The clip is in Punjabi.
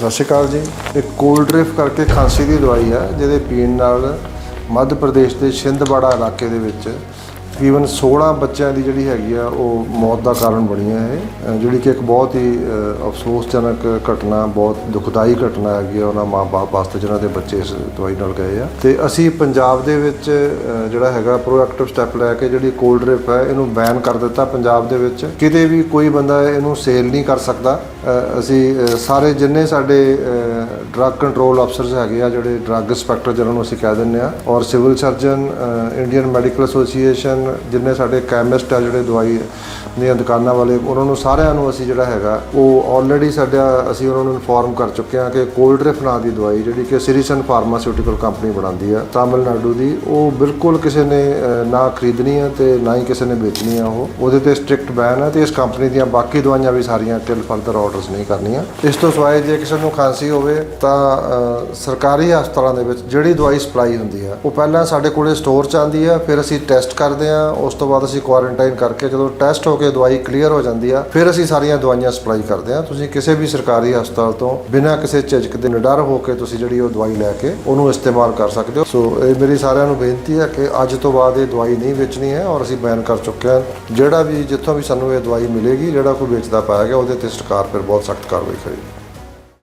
ਸਤਿ ਸ਼੍ਰੀ ਅਕਾਲ ਜੀ। ਇਹ ਕੋਲਡ ਡ੍ਰਿਫਟ ਕਰਕੇ ਖਾਂਸੀ ਦੀ ਦਵਾਈ ਆ ਜਿਹਦੇ ਪੀਣ ਨਾਲ ਮੱਧ ਪ੍ਰਦੇਸ਼ ਦੇ ਛਿੰਦਵਾੜਾ ਇਲਾਕੇ ਦੇ ਵਿੱਚ ਤਕਰੀਬਨ 16 ਬੱਚਿਆਂ ਦੀ ਜਿਹੜੀ ਹੈਗੀ ਆ, ਉਹ ਮੌਤ ਦਾ ਕਾਰਨ ਬਣੀ ਹੈ ਇਹ ਜਿਹੜੀ ਕਿ ਇੱਕ ਬਹੁਤ ਹੀ ਅਫਸੋਸਜਨਕ ਘਟਨਾ, ਬਹੁਤ ਦੁਖਦਾਈ ਘਟਨਾ ਹੈਗੀ ਆ, ਉਹਨਾਂ ਮਾਂ-ਬਾਪ ਵਾਸਤੇ ਜਿਨ੍ਹਾਂ ਦੇ ਬੱਚੇ ਇਸ ਦਵਾਈ ਨਾਲ ਗਏ ਆ। ਤੇ ਅਸੀਂ ਪੰਜਾਬ ਦੇ ਵਿੱਚ ਜਿਹੜਾ ਹੈਗਾ ਪ੍ਰੋਐਕਟਿਵ ਸਟੈਪ ਲੈ ਕੇ ਜਿਹੜੀ ਕੋਲਡ ਡ੍ਰਿਪ ਹੈ, ਇਹਨੂੰ ਬੈਨ ਕਰ ਦਿੱਤਾ ਪੰਜਾਬ ਦੇ ਵਿੱਚ। ਕਿਤੇ ਵੀ ਕੋਈ ਬੰਦਾ ਇਹਨੂੰ ਸੇਲ ਨਹੀਂ ਕਰ ਸਕਦਾ। ਅਸੀਂ ਸਾਰੇ ਜਿੰਨੇ ਸਾਡੇ ਡਰੱਗ ਕੰਟਰੋਲ ਅਫਸਰਸ ਹੈਗੇ ਆ, ਜਿਹੜੇ ਡਰੱਗ ਇੰਸਪੈਕਟਰ ਜਿਹਨਾਂ ਨੂੰ ਅਸੀਂ ਕਹਿ ਦਿੰਦੇ ਆ, ਔਰ civil surgeon Indian medical association ਜਿੰਨੇ ਸਾਡੇ ਕੈਮਿਸਟ ਆ, ਜਿਹੜੇ ਦਵਾਈ ਦੀਆਂ ਦੁਕਾਨਾਂ ਵਾਲੇ, ਉਹਨਾਂ ਨੂੰ ਸਾਰਿਆਂ ਨੂੰ ਅਸੀਂ ਜਿਹੜਾ ਹੈਗਾ, ਉਹ ਆਲਰੇਡੀ ਸਾਡਾ, ਅਸੀਂ ਉਹਨਾਂ ਨੂੰ ਇਨਫੋਰਮ ਕਰ ਚੁੱਕੇ ਹਾਂ ਕਿ ਕੋਲਡ ਡ੍ਰਿਫਟ ਨਾਂ ਦੀ ਦਵਾਈ ਜਿਹੜੀ ਕਿ ਸਿਰੀਸਨ ਫਾਰਮਾਸਿਊਟੀਕਲ ਕੰਪਨੀ ਬਣਾਉਂਦੀ ਆ, ਤਾਮਿਲਨਾਡੂ ਦੀ, ਉਹ ਬਿਲਕੁਲ ਕਿਸੇ ਨੇ ਨਾ ਖਰੀਦਣੀ ਹੈ ਤੇ ਨਾ ਹੀ ਕਿਸੇ ਨੇ ਵੇਚਣੀ ਆ ਉਹ। ਉਹਦੇ ਤੇ ਸਟ੍ਰਿਕਟ ਬੈਨ ਹੈ ਤੇ ਇਸ ਕੰਪਨੀ ਦੀਆਂ ਬਾਕੀ ਦਵਾਈਆਂ ਵੀ ਸਾਰੀਆਂ ਟਿਲ ਫਰਦਰ ਆਰਡਰਸ ਨਹੀਂ ਕਰਨੀਆਂ। ਇਸ ਤੋਂ ਸਿਵਾਏ ਜੇ ਕਿਸੇ ਨੂੰ ਖਾਂਸੀ ਹੋਵੇ ਤਾਂ ਸਰਕਾਰੀ ਹਸਪਤਾਲਾਂ ਦੇ ਵਿੱਚ ਜਿਹੜੀ ਦਵਾਈ ਸਪਲਾਈ ਹੁੰਦੀ ਆ, ਉਹ ਪਹਿਲਾਂ ਸਾਡੇ ਕੋਲੇ ਸਟੋਰ 'ਚ ਆਉਂਦੀ ਆ, ਫਿਰ ਅਸੀਂ ਟੈਸਟ ਕਰਦੇ ਆ, ਉਸ ਤੋਂ ਬਾਅਦ ਅਸੀਂ ਕੁਆਰੰਟਾਈਨ ਕਰਕੇ ਜਦੋਂ ਟੈਸਟ ਹੋ ਕੇ ਦਵਾਈ ਕਲੀਅਰ ਹੋ ਜਾਂਦੀ ਆ, ਫਿਰ ਅਸੀਂ ਸਾਰੀਆਂ ਦਵਾਈਆਂ ਸਪਲਾਈ ਕਰਦੇ ਹਾਂ ਤੁਸੀਂ ਕਿਸੇ ਵੀ ਸਰਕਾਰੀ ਹਸਪਤਾਲ ਤੋਂ ਬਿਨਾਂ ਕਿਸੇ ਝਿਜਕ ਦੇ ਨਿਡਰ ਹੋ ਕੇ ਤੁਸੀਂ ਜਿਹੜੀ ਉਹ ਦਵਾਈ ਲੈ ਕੇ ਉਹਨੂੰ ਇਸਤੇਮਾਲ ਕਰ ਸਕਦੇ ਹੋ। ਸੋ ਇਹ ਮੇਰੀ ਸਾਰਿਆਂ ਨੂੰ ਬੇਨਤੀ ਹੈ ਕਿ ਅੱਜ ਤੋਂ ਬਾਅਦ ਇਹ ਦਵਾਈ ਨਹੀਂ ਵੇਚਣੀ ਹੈ ਔਰ ਅਸੀਂ ਬੈਨ ਕਰ ਚੁੱਕੇ ਹਾਂ। ਜਿਹੜਾ ਵੀ ਜਿੱਥੋਂ ਵੀ ਸਾਨੂੰ ਇਹ ਦਵਾਈ ਮਿਲੇਗੀ, ਜਿਹੜਾ ਕੋਈ ਵੇਚਦਾ ਪਾਇਆ ਗਿਆ ਉਹਦੇ ਤੇ ਸਰਕਾਰ ਫਿਰ ਬਹੁਤ ਸਖਤ ਕਾਰਵਾਈ ਕਰੇਗੀ